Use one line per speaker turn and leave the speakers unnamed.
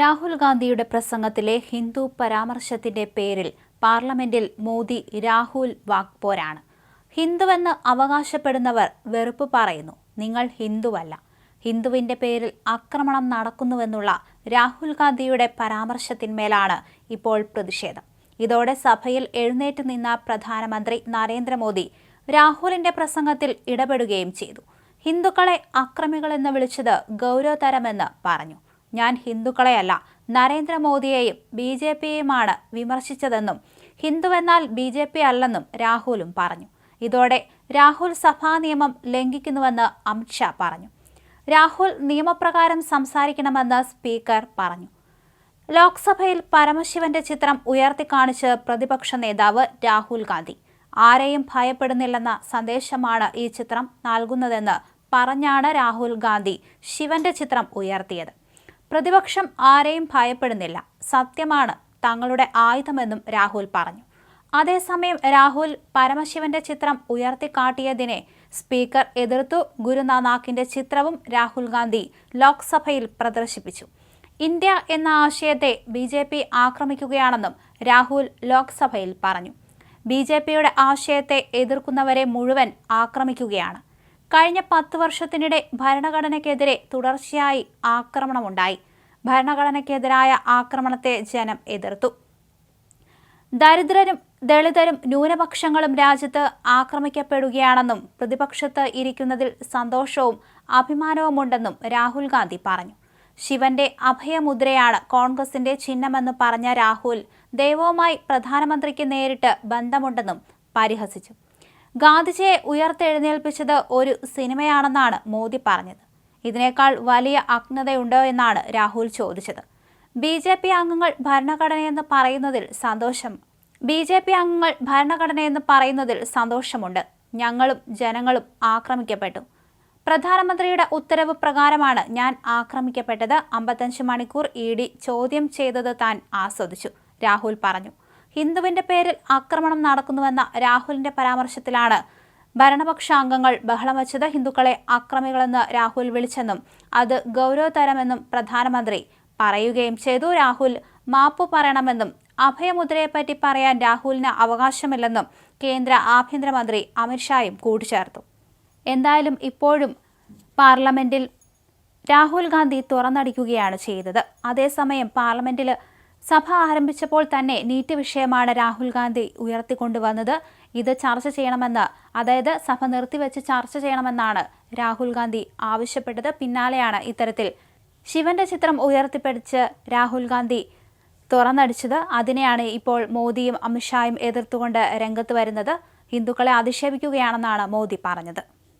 രാഹുൽ ഗാന്ധിയുടെ പ്രസംഗത്തിലെ ഹിന്ദു പരാമർശത്തിന്റെ പേരിൽ പാർലമെന്റിൽ മോദി രാഹുൽ വാഗ്പോരാണ്. ഹിന്ദുവെന്ന് അവകാശപ്പെടുന്നവർ വെറുപ്പ് പറയുന്നു. നിങ്ങൾ ഹിന്ദുവല്ല. ഹിന്ദുവിന്റെ പേരിൽ ആക്രമണം നടക്കുന്നുവെന്നുള്ള രാഹുൽ ഗാന്ധിയുടെ പരാമർശത്തിന്മേലാണ് ഇപ്പോൾ പ്രതിഷേധം. ഇതോടെ സഭയിൽ എഴുന്നേറ്റ് നിന്ന പ്രധാനമന്ത്രി നരേന്ദ്രമോദി രാഹുലിന്റെ പ്രസംഗത്തിൽ ഇടപെടുകയും ചെയ്തു. ഹിന്ദുക്കളെ അക്രമികളെന്ന് വിളിച്ചത് ഗൗരവതരമെന്ന് പറഞ്ഞു. ഞാൻ ഹിന്ദുക്കളെയല്ല. നരേന്ദ്രമോദിയെയും ബി ജെ പിയെയുമാണ് വിമർശിച്ചതെന്നും ഹിന്ദുവെന്നാൽ ബി ജെ പി അല്ലെന്നും രാഹുലും പറഞ്ഞു. ഇതോടെ രാഹുൽ സഭാ നിയമം ലംഘിക്കുന്നുവെന്ന് അമിത്ഷാ പറഞ്ഞു. രാഹുൽ നിയമപ്രകാരം സംസാരിക്കണമെന്ന് സ്പീക്കർ പറഞ്ഞു. ലോക്സഭയിൽ പരമശിവന്റെ ചിത്രം ഉയർത്തിക്കാണിച്ച് പ്രതിപക്ഷ നേതാവ് രാഹുൽ ഗാന്ധി. ആരെയും ഭയപ്പെടുന്നില്ലെന്ന സന്ദേശമാണ് ഈ ചിത്രം നൽകുന്നതെന്ന് പറഞ്ഞാണ് രാഹുൽ ഗാന്ധി ശിവന്റെ ചിത്രം ഉയർത്തിയത്. പ്രതിപക്ഷം ആരെയും ഭയപ്പെടുന്നില്ല. സത്യമാണ് തങ്ങളുടെ ആയുധമെന്നും രാഹുൽ പറഞ്ഞു. അതേസമയം രാഹുൽ പരമശിവന്റെ ചിത്രം ഉയർത്തിക്കാട്ടിയതിനെ സ്പീക്കർ എതിർത്തു ഗുരുനാനാക്കിന്റെ ചിത്രവും രാഹുൽ ഗാന്ധി ലോക്സഭയിൽ പ്രദർശിപ്പിച്ചു. ഇന്ത്യ എന്ന ആശയത്തെ ബി ജെ പി ആക്രമിക്കുകയാണെന്നും രാഹുൽ ലോക്സഭയിൽ പറഞ്ഞു. ബി ജെ പിയുടെ ആശയത്തെ എതിർക്കുന്നവരെ മുഴുവൻ ആക്രമിക്കുകയാണ്. കഴിഞ്ഞ പത്ത് വർഷത്തിനിടെ ഭരണഘടനയ്ക്കെതിരെ തുടർച്ചയായി ആക്രമണമുണ്ടായി. ഭരണഘടനയ്ക്കെതിരായ ആക്രമണത്തെ ജനം എതിർത്തു. ദരിദ്രരും ദളിതരും ന്യൂനപക്ഷങ്ങളും രാജ്യത്ത് ആക്രമിക്കപ്പെടുകയാണെന്നും പ്രതിപക്ഷത്ത് ഇരിക്കുന്നതിൽ സന്തോഷവും അഭിമാനവുമുണ്ടെന്നും രാഹുൽ ഗാന്ധി പറഞ്ഞു. ശിവന്റെ അഭയമുദ്രയാണ് കോൺഗ്രസിന്റെ ചിഹ്നമെന്ന് പറഞ്ഞ രാഹുൽ ദൈവവുമായി പ്രധാനമന്ത്രിക്ക് നേരിട്ട് ബന്ധമുണ്ടെന്നും പരിഹസിച്ചു. ഗാന്ധിജിയെ ഉയർത്തെഴുന്നേൽപ്പിച്ചത് ഒരു സിനിമയാണെന്നാണ് മോദി പറഞ്ഞത്. ഇതിനേക്കാൾ വലിയ അജ്ഞതയുണ്ടോ എന്നാണ് രാഹുൽ ചോദിച്ചത്. ബി ജെ പി അംഗങ്ങൾ ഭരണഘടനയെന്ന് പറയുന്നതിൽ സന്തോഷം ബി ജെ പി അംഗങ്ങൾ ഭരണഘടനയെന്ന് പറയുന്നതിൽ സന്തോഷമുണ്ട്. ഞങ്ങളും ജനങ്ങളും ആക്രമിക്കപ്പെട്ടു. പ്രധാനമന്ത്രിയുടെ ഉത്തരവ് പ്രകാരമാണ് ഞാൻ ആക്രമിക്കപ്പെട്ടത്. അമ്പത്തഞ്ച് മണിക്കൂർ ഇ ഡി ചോദ്യം ചെയ്തത് താൻ ആസ്വദിച്ചു രാഹുൽ പറഞ്ഞു. ഹിന്ദുവിന്റെ പേരിൽ ആക്രമണം നടക്കുന്നുവെന്ന രാഹുലിന്റെ പരാമർശത്തിലാണ് ഭരണപക്ഷ അംഗങ്ങൾ ബഹളം വച്ചത് ഹിന്ദുക്കളെ അക്രമികളെന്ന് രാഹുൽ വിളിച്ചെന്നും അത് ഗൗരവതരമെന്നും പ്രധാനമന്ത്രി പറയുകയും ചെയ്തു. രാഹുൽ മാപ്പ് പറയണമെന്നും അഭയമുദ്രയെപ്പറ്റി പറയാൻ രാഹുലിന് അവകാശമില്ലെന്നും കേന്ദ്ര ആഭ്യന്തരമന്ത്രി അമിത്ഷായും കൂട്ടിച്ചേർത്തു. എന്തായാലും ഇപ്പോഴും പാർലമെന്റിൽ രാഹുൽ ഗാന്ധി തുറന്നടിക്കുകയാണ് ചെയ്തത്. അതേസമയം പാർലമെന്റിൽ സഭ ആരംഭിച്ചപ്പോൾ തന്നെ നീറ്റ് വിഷയമാണ് രാഹുൽ ഗാന്ധി ഉയർത്തിക്കൊണ്ടുവന്നത്. ഇത് ചർച്ച ചെയ്യണമെന്ന് അതായത് സഭ നിർത്തിവെച്ച് ചർച്ച ചെയ്യണമെന്നാണ് രാഹുൽ ഗാന്ധി ആവശ്യപ്പെട്ടത്. പിന്നാലെയാണ് ഇത്തരത്തിൽ ശിവന്റെ ചിത്രം ഉയർത്തിപ്പിടിച്ച് രാഹുൽ ഗാന്ധി തുറന്നടിച്ചത്. അതിനെയാണ് ഇപ്പോൾ മോദിയും അമിത്ഷായും എതിർത്തുകൊണ്ട് രംഗത്ത് വരുന്നത്. ഹിന്ദുക്കളെ അധിക്ഷേപിക്കുകയാണെന്നാണ് മോദി പറഞ്ഞത്.